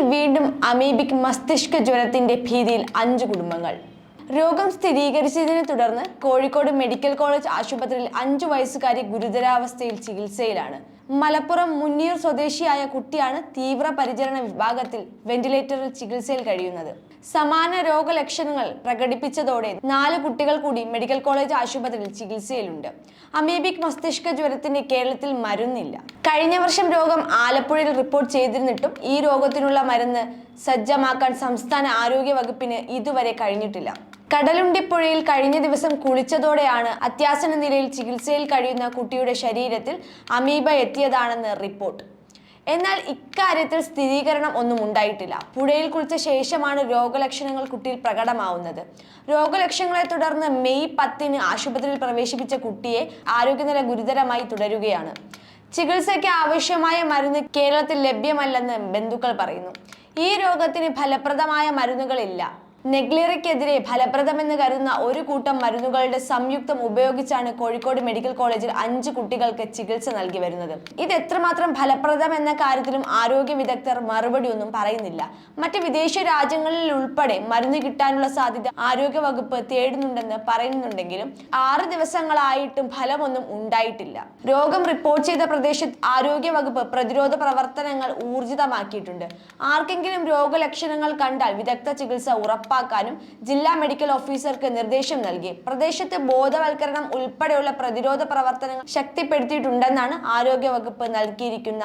വീണ്ടും അമീബിക് മസ്തിഷ്ക ജ്വരത്തിന്റെ ഭീതിയിൽ അഞ്ച് കുടുംബങ്ങൾ. രോഗം സ്ഥിരീകരിച്ചതിനെ തുടർന്ന് കോഴിക്കോട് മെഡിക്കൽ കോളേജ് ആശുപത്രിയിൽ അഞ്ചു വയസ്സുകാരി ഗുരുതരാവസ്ഥയിൽ ചികിത്സയിലാണ്. മലപ്പുറം മുന്നിയൂർ സ്വദേശിയായ കുട്ടിയാണ് തീവ്രപരിചരണ വിഭാഗത്തിൽ വെന്റിലേറ്ററിൽ ചികിത്സയിൽ കഴിയുന്നത്. സമാന രോഗലക്ഷണങ്ങൾ പ്രകടിപ്പിച്ചതോടെ നാല് കുട്ടികൾ കൂടി മെഡിക്കൽ കോളേജ് ആശുപത്രിയിൽ ചികിത്സയിലുണ്ട്. അമീബിക് മസ്തിഷ്ക ജ്വരത്തിന് കേരളത്തിൽ മരുന്നില്ല. കഴിഞ്ഞ വർഷം രോഗം ആലപ്പുഴയിൽ റിപ്പോർട്ട് ചെയ്തിരുന്നിട്ടും ഈ രോഗത്തിനുള്ള മരുന്ന് സജ്ജമാക്കാൻ സംസ്ഥാന ആരോഗ്യ വകുപ്പിന് ഇതുവരെ കഴിഞ്ഞിട്ടില്ല. കടലുണ്ടിപ്പുഴയിൽ കഴിഞ്ഞ ദിവസം കുളിച്ചതോടെയാണ് അത്യാസന നിലയിൽ ചികിത്സയിൽ കഴിയുന്ന കുട്ടിയുടെ ശരീരത്തിൽ അമീബ എത്തിയതാണെന്ന് റിപ്പോർട്ട്. എന്നാൽ ഇക്കാര്യത്തിൽ സ്ഥിരീകരണം ഒന്നും ഉണ്ടായിട്ടില്ല. പുഴയിൽ കുളിച്ച ശേഷമാണ് രോഗലക്ഷണങ്ങൾ കുട്ടിയിൽ പ്രകടമാവുന്നത്. രോഗലക്ഷണങ്ങളെ തുടർന്ന് മെയ് പത്തിന് ആശുപത്രിയിൽ പ്രവേശിപ്പിച്ച കുട്ടിയെ ആരോഗ്യനില ഗുരുതരമായി തുടരുകയാണ്. ചികിത്സയ്ക്ക് ആവശ്യമായ മരുന്ന് കേരളത്തിൽ ലഭ്യമല്ലെന്ന് ബന്ധുക്കൾ പറയുന്നു. ഈ രോഗത്തിന് ഫലപ്രദമായ മരുന്നുകളില്ല. നെഗ്ലേറിക്കെതിരെ ഫലപ്രദമെന്ന് കരുതുന്ന ഒരു കൂട്ടം മരുന്നുകളുടെ സംയുക്തം ഉപയോഗിച്ചാണ് കോഴിക്കോട് മെഡിക്കൽ കോളേജിൽ അഞ്ച് കുട്ടികൾക്ക് ചികിത്സ നൽകി വരുന്നത്. ഇത് എത്രമാത്രം ഫലപ്രദം എന്ന കാര്യത്തിലും ആരോഗ്യ വിദഗ്ധർ മറുപടി ഒന്നും പറയുന്നില്ല. മറ്റ് വിദേശ രാജ്യങ്ങളിൽ ഉൾപ്പെടെ മരുന്ന് കിട്ടാനുള്ള സാധ്യത ആരോഗ്യ വകുപ്പ് തേടുന്നുണ്ടെന്ന് പറയുന്നുണ്ടെങ്കിലും ആറ് ദിവസങ്ങളായിട്ടും ഫലമൊന്നും ഉണ്ടായിട്ടില്ല. രോഗം റിപ്പോർട്ട് ചെയ്ത പ്രദേശത്ത് ആരോഗ്യ വകുപ്പ് പ്രതിരോധ പ്രവർത്തനങ്ങൾ ഊർജിതമാക്കിയിട്ടുണ്ട്. ആർക്കെങ്കിലും രോഗലക്ഷണങ്ങൾ കണ്ടാൽ വിദഗ്ധ ചികിത്സ ഉറപ്പാക്കാനും ജില്ലാ മെഡിക്കൽ ഓഫീസർക്ക് നിർദ്ദേശം നൽകി. പ്രദേശത്ത് ബോധവൽക്കരണം ഉൾപ്പെടെയുള്ള പ്രതിരോധ പ്രവർത്തനങ്ങൾ ശക്തിപ്പെടുത്തിയിട്ടുണ്ടെന്നാണ് ആരോഗ്യവകുപ്പ് നൽകിയിരിക്കുന്ന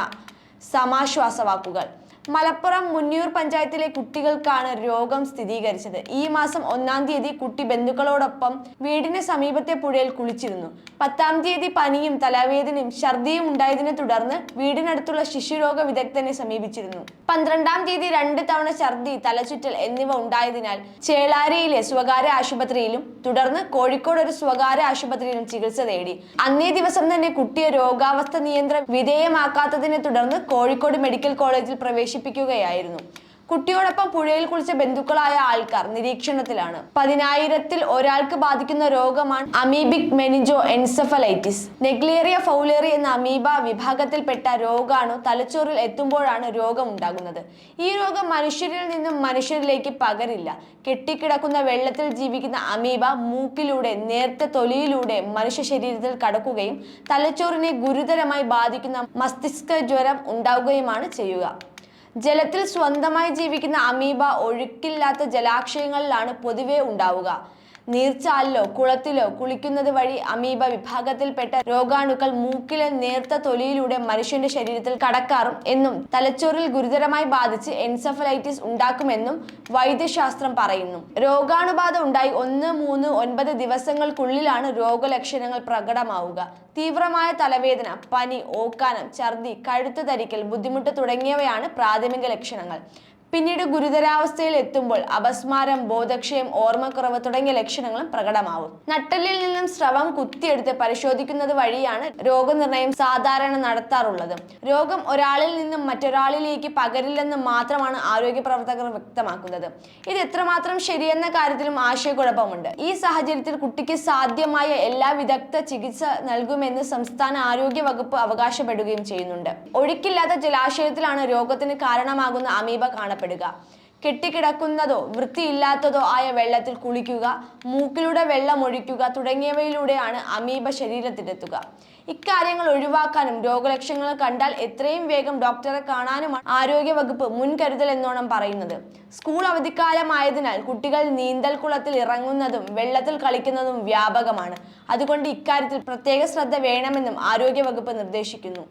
സമാശ്വാസ വാക്കുകൾ മലപ്പുറം മുന്നിയൂർ പഞ്ചായത്തിലെ കുട്ടികൾക്കാണ് രോഗം സ്ഥിരീകരിച്ചത്. ഈ മാസം ഒന്നാം തീയതി കുട്ടി ബന്ധുക്കളോടൊപ്പം വീടിന് സമീപത്തെ പുഴയിൽ കുളിച്ചിരുന്നു. പത്താം തീയതി പനിയും തലവേദനയും ഛർദിയും ഉണ്ടായതിനെ തുടർന്ന് വീടിനടുത്തുള്ള ശിശുരോഗ വിദഗ്ധനെ സമീപിച്ചിരുന്നു. പന്ത്രണ്ടാം തീയതി രണ്ട് തവണ ഛർദി തലചുറ്റൽ എന്നിവ ഉണ്ടായതിനാൽ ചേളാരിയിലെ സ്വകാര്യ ആശുപത്രിയിലും തുടർന്ന് കോഴിക്കോട് ഒരു സ്വകാര്യ ആശുപത്രിയിലും ചികിത്സ തേടി. അന്നേ ദിവസം തന്നെ കുട്ടിയെ രോഗാവസ്ഥ നിയന്ത്രണം വിധേയമാക്കാത്തതിനെ തുടർന്ന് കോഴിക്കോട് മെഡിക്കൽ കോളേജിൽ പ്രവേശിപ്പിക്കുകയായിരുന്നു കുട്ടിയോടൊപ്പം പുഴയിൽ കുളിച്ച ബന്ധുക്കളായ ആൾക്കാർ നിരീക്ഷണത്തിലാണ്. പതിനായിരത്തിൽ ഒരാൾക്ക് ബാധിക്കുന്ന രോഗമാണ് amoebic meningoencephalitis Naegleria fowleri എന്ന അമീബ വിഭാഗത്തിൽപ്പെട്ട രോഗാണു തലച്ചോറിൽ എത്തുമ്പോഴാണ് രോഗം ഉണ്ടാകുന്നത് ഈ രോഗം മനുഷ്യരിൽ നിന്നും മനുഷ്യരിലേക്ക് പകരില്ല. കെട്ടിക്കിടക്കുന്ന വെള്ളത്തിൽ ജീവിക്കുന്ന അമീബ മൂക്കിലൂടെ നേർത്ത തൊലിയിലൂടെ മനുഷ്യ ശരീരത്തിൽ കടക്കുകയും തലച്ചോറിനെ ഗുരുതരമായി ബാധിക്കുന്ന മസ്തിഷ്ക ജ്വരം ഉണ്ടാവുകയുമാണ് ചെയ്യുക. ജലത്തിൽ സ്വന്തമായി ജീവിക്കുന്ന അമീബ ഒഴുക്കില്ലാത്ത ജലാശയങ്ങളിലാണ് പൊതുവെ ഉണ്ടാവുക. നീർച്ചാലിലോ കുളത്തിലോ കുളിക്കുന്നത് വഴി അമീബ വിഭാഗത്തിൽപ്പെട്ട രോഗാണുക്കൾ മൂക്കിലെ നേർത്ത തൊലിയിലൂടെ മനുഷ്യന്റെ ശരീരത്തിൽ കടക്കാറും എന്നും തലച്ചോറിൽ ഗുരുതരമായി ബാധിച്ച് എൻസഫലൈറ്റിസ് ഉണ്ടാക്കുമെന്നും വൈദ്യശാസ്ത്രം പറയുന്നു. രോഗാണുബാധ ഉണ്ടായി ഒന്ന് മൂന്ന് ഒൻപത് ദിവസങ്ങൾക്കുള്ളിലാണ് രോഗലക്ഷണങ്ങൾ പ്രകടമാവുക. തീവ്രമായ തലവേദന പനി ഓക്കാനം ഛർദി കഴുത്ത് ധരിക്കൽ ബുദ്ധിമുട്ട് തുടങ്ങിയവയാണ് പ്രാഥമിക ലക്ഷണങ്ങൾ. പിന്നീട് ഗുരുതരാവസ്ഥയിൽ എത്തുമ്പോൾ അപസ്മാരം ബോധക്ഷയം ഓർമ്മക്കുറവ് തുടങ്ങിയ ലക്ഷണങ്ങളും പ്രകടമാവും. നട്ടലിൽ നിന്നും സ്രവം കുത്തിയെടുത്ത് പരിശോധിക്കുന്നത് വഴിയാണ് രോഗനിർണയം സാധാരണ നടത്താറുള്ളത്. രോഗം ഒരാളിൽ നിന്നും മറ്റൊരാളിലേക്ക് പകരില്ലെന്ന് മാത്രമാണ് ആരോഗ്യ പ്രവർത്തകർ വ്യക്തമാക്കുന്നത്. ഇത് എത്രമാത്രം ശരിയെന്ന കാര്യത്തിലും ആശയക്കുഴപ്പമുണ്ട്. ഈ സാഹചര്യത്തിൽ കുട്ടിക്ക് സാധ്യമായ എല്ലാ വിദഗ്ധ ചികിത്സ നൽകുമെന്ന് സംസ്ഥാന ആരോഗ്യ വകുപ്പ് അവകാശപ്പെടുകയും ചെയ്യുന്നുണ്ട്. ഒഴുക്കില്ലാത്ത ജലാശയത്തിലാണ് രോഗത്തിന് കാരണമാകുന്ന അമീബ കാണപ്പെടുക കെട്ടിക്കിടക്കുന്നതോ വൃത്തിയില്ലാത്തതോ ആയ വെള്ളത്തിൽ കുളിക്കുക മൂക്കിലൂടെ വെള്ളം ഒഴിക്കുക തുടങ്ങിയവയിലൂടെയാണ് അമീബ ശരീരത്തിലെത്തുക. ഇക്കാര്യങ്ങൾ ഒഴിവാക്കാനും രോഗലക്ഷണങ്ങൾ കണ്ടാൽ എത്രയും വേഗം ഡോക്ടറെ കാണാനുമാണ് ആരോഗ്യവകുപ്പ് മുൻകരുതൽ എന്നോണം പറയുന്നത്. സ്കൂൾ അവധിക്കാലമായതിനാൽ കുട്ടികൾ നീന്തൽ കുളത്തിൽ ഇറങ്ങുന്നതും വെള്ളത്തിൽ കളിക്കുന്നതും വ്യാപകമാണ്. അതുകൊണ്ട് ഇക്കാര്യത്തിൽ പ്രത്യേക ശ്രദ്ധ വേണമെന്നും ആരോഗ്യവകുപ്പ് നിർദ്ദേശിക്കുന്നു.